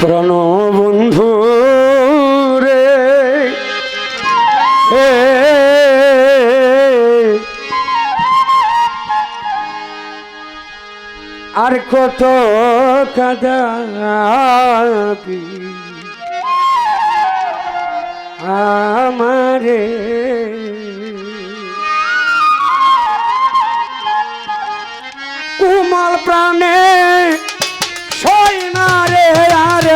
প্রণবন্ধু রে। আর কত কাদাবি আমারে কুমাল প্রাণে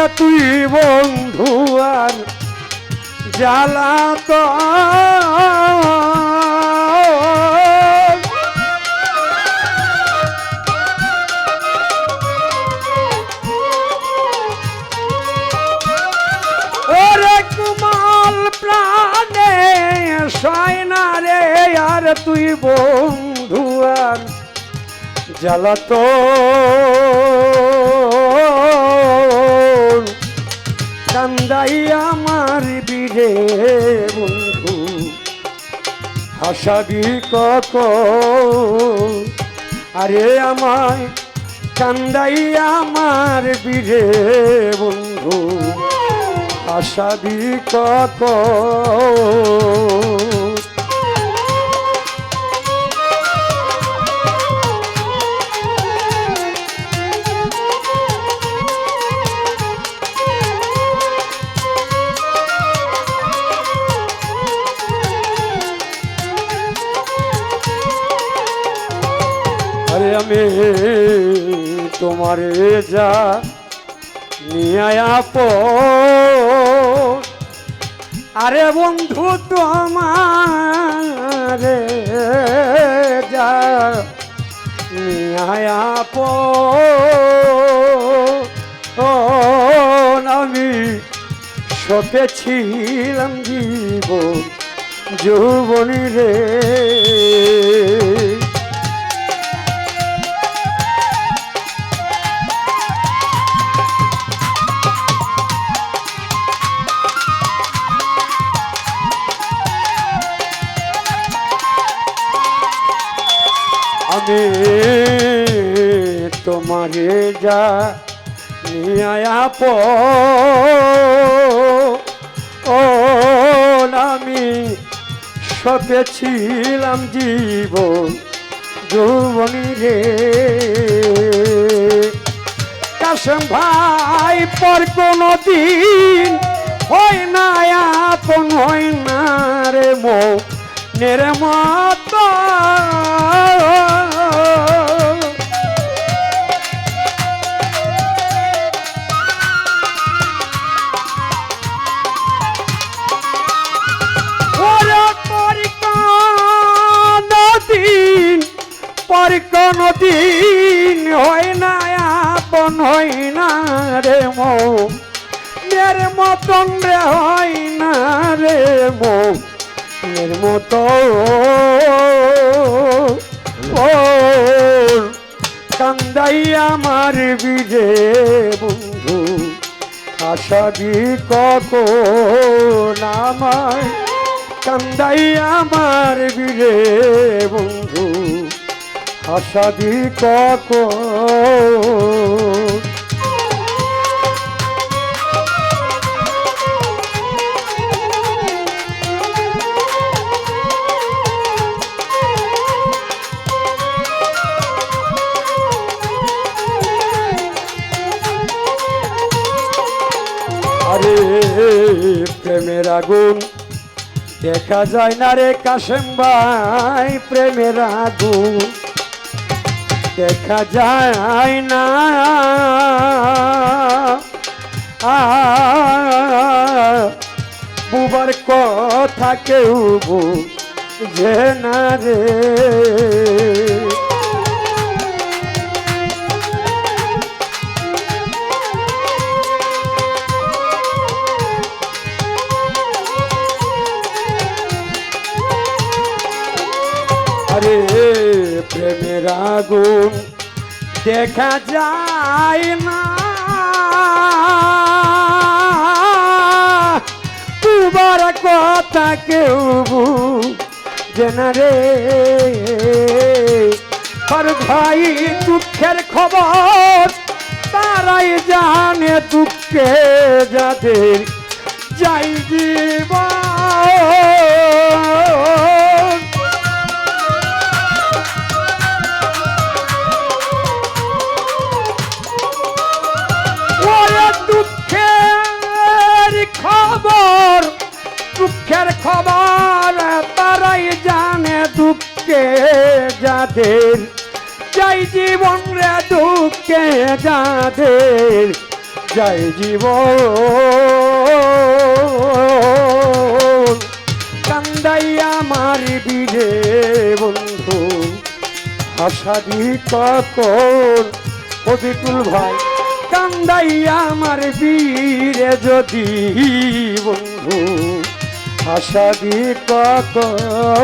তুই বন্ধু আর জ্বালা তো রে আর তুই বন্ধু আর জ্বালাত কান্দাই আমার বিরে বন্ধু। হাসাবি কক আরে আমায় কান্দাই আমার বিরে বন্ধু। হাসাবি কক আমি তোমারে যা নিয়ে আরে বন্ধু তোমারে যা নিয়ে আমি সতেছিলাম জীব যৌবনী রে। আমি তোমারে যা নিয়াপ ও, আমি সতে ছিলাম জীবন যৌবনী রে। কাসম ভাই, পর কোনো দিন হয় না, আপন হয় না রে মো। নেরে মত পর কোনো দিন হয় না, আপন হয় না রে মো। এর মতন রে হয় না রে মো। এর মতো ও কান্দাই আমার বিজে বন্ধু। আশা দি কখন আমায় কান্দাই আমার বিরে বন্ধু। আশা দি কখন? আরে প্রেমের আগুন। দেখা যায় না রে কাশেম ভাই প্রেমের আগুন। দেখা যায় না। বুবার কথা কেউ বুঝে না রে। আগুন দেখা যায় না। তোমার কথা কেউ বুঝে রে। আর ভাই দুঃখের খবর, তারাই জানে দুঃখে যাদের যাই জীবন। যাদের, যাই জীবন রে দুঃখে যাদের, যাই জীবন। কান্দাই আমার বিরে বন্ধু আশাদি কখন অবিকুল ভাই। কান্দাই আমার বীরে যদি বন্ধু আশাদি কখন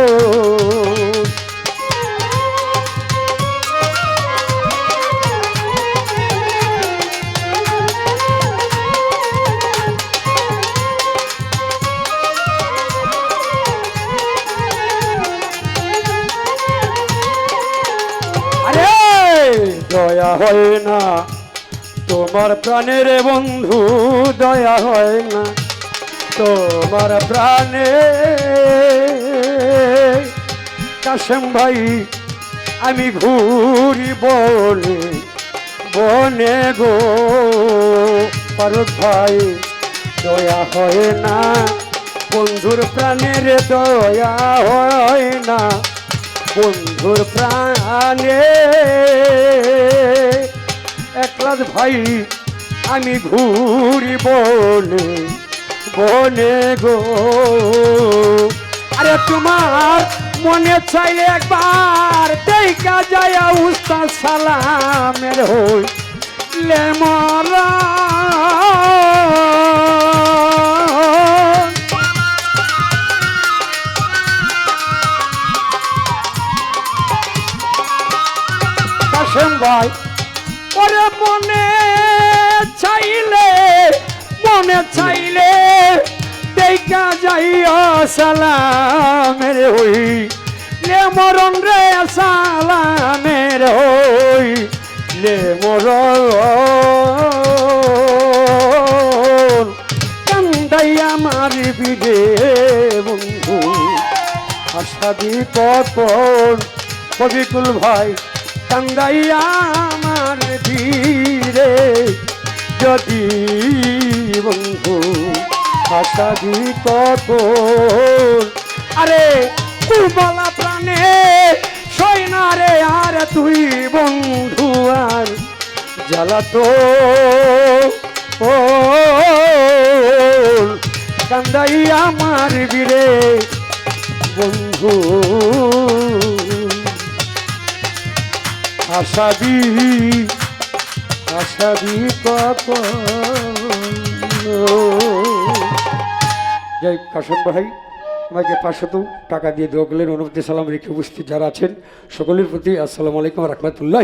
দয়া হয় না। তোমার প্রাণের বন্ধু দয়া হয় না। তোমার প্রাণে কাশেম ভাই, আমি ঘুরি বনে বনে গো। পারত ভাই, দয়া হয় না। বন্ধুর প্রাণের দয়া হয় না। বন্ধুর প্রাণে। একলাস ভাই, আমি ঘুরি বনে বনে গো। আরে তোমার মনে চাইলে একবার দেখা যায় উস্তাদ সালামের হই। মরা কাশেম ভাই ওরে মনে চাইলে মনে চাইলে দেখা যাইও সালামের হই। লে মরণ রে সালামের হই লে মরণ। কান্দাই আমার বিদে বন্ধু আশাদি কখন কবিকুল ভাই। কান্দাইয়া আমার ধীরে যদি বন্ধু আশাদি কখন আরে কুবলা প্রাণে সই না রে আর তুই বন্ধু আর জ্বালা তো ও কান্দাইয়া আমার বীরে বন্ধু আশাদি আসাবি যাই কাশন ভাই আমাকে পাঁচশত টাকা দিয়ে দোয়া করলেন অনুমতি সালাম রেখে উপস্থিত যারা আছেন, সকলের প্রতি আসসালামু আলাইকুম রহমতুল্লাহ